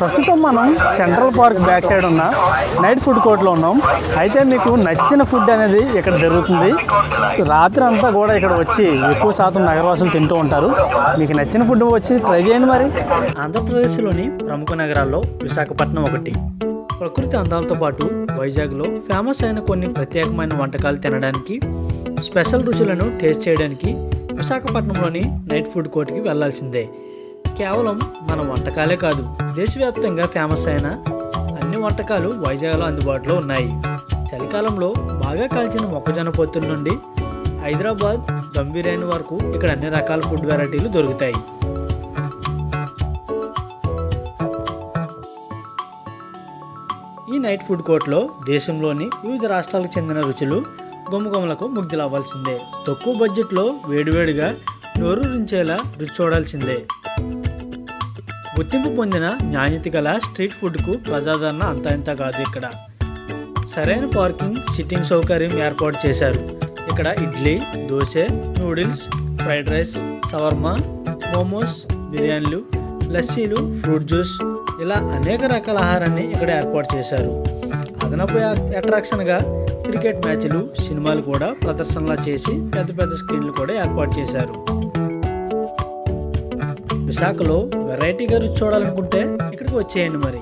ప్రస్తుతం మనం central park back side ఉన్న నైట్ ఫుడ్ కోర్ట్లో ఉన్నాం. అయితే మీకు నచ్చిన ఫుడ్ అనేది ఇక్కడ దొరుకుతుంది. రాత్రి అంతా కూడా ఇక్కడ వచ్చి ఎక్కువ శాతం నగరవాసులు తింటూ ఉంటారు. మీకు నచ్చిన ఫుడ్ వచ్చి ట్రై చేయండి మరి. ఆంధ్రప్రదేశ్లోని ప్రముఖ నగరాల్లో విశాఖపట్నం ఒకటి. ప్రకృతి అందాలతో పాటు వైజాగ్లో ఫేమస్ అయిన కొన్ని ప్రత్యేకమైన వంటకాలు తినడానికి స్పెషల్ రుచులను టేస్ట్ చేయడానికి విశాఖపట్నంలోని నైట్ ఫుడ్ కోర్ట్కి వెళ్ళాల్సిందే కేవలం మన వంటకాలే కాదు దేశవ్యాప్తంగా ఫేమస్ అయిన అన్ని వంటకాలు వైజాగ్లో అందుబాటులో ఉన్నాయి. చలికాలంలో బాగా కాల్చిన మొక్కజొన్న పొత్తుల నుండి హైదరాబాద్ దమ్ బిర్యానీ వరకు ఇక్కడ అన్ని రకాల ఫుడ్ వెరైటీలు దొరుకుతాయి. ఈ నైట్ ఫుడ్ కోర్ట్లో దేశంలోని వివిధ రాష్ట్రాలకు చెందిన రుచులు గుమ్మగుమ్మలకు ముగ్ధులవ్వాల్సిందే. తక్కువ బడ్జెట్లో వేడివేడిగా నోరు రుంచేలా రుచి చూడాల్సిందే. గుర్తింపు పొందిన నాణ్యత గల స్ట్రీట్ ఫుడ్కు ప్రజాదరణ అంతా ఇంత కాదు ఇక్కడ. సరైన పార్కింగ్ సిట్టింగ్ సౌకర్యం ఏర్పాటు చేశారు. ఇక్కడ idli dosa noodles fried rice shawarma momos బిర్యానీలు లస్సీలు ఫ్రూట్ జ్యూస్ ఇలా అనేక రకాల ఆహారాన్ని ఇక్కడ ఏర్పాటు చేశారు. అదనపు అట్రాక్షన్గా క్రికెట్ మ్యాచ్లు సినిమాలు కూడా ప్రదర్శనలా చేసి పెద్ద పెద్ద స్క్రీన్లు కూడా ఏర్పాటు చేశారు. విశాఖలో వెరైటీగా రుచి చూడాలనుకుంటే ఇక్కడికి వచ్చేయండి మరి.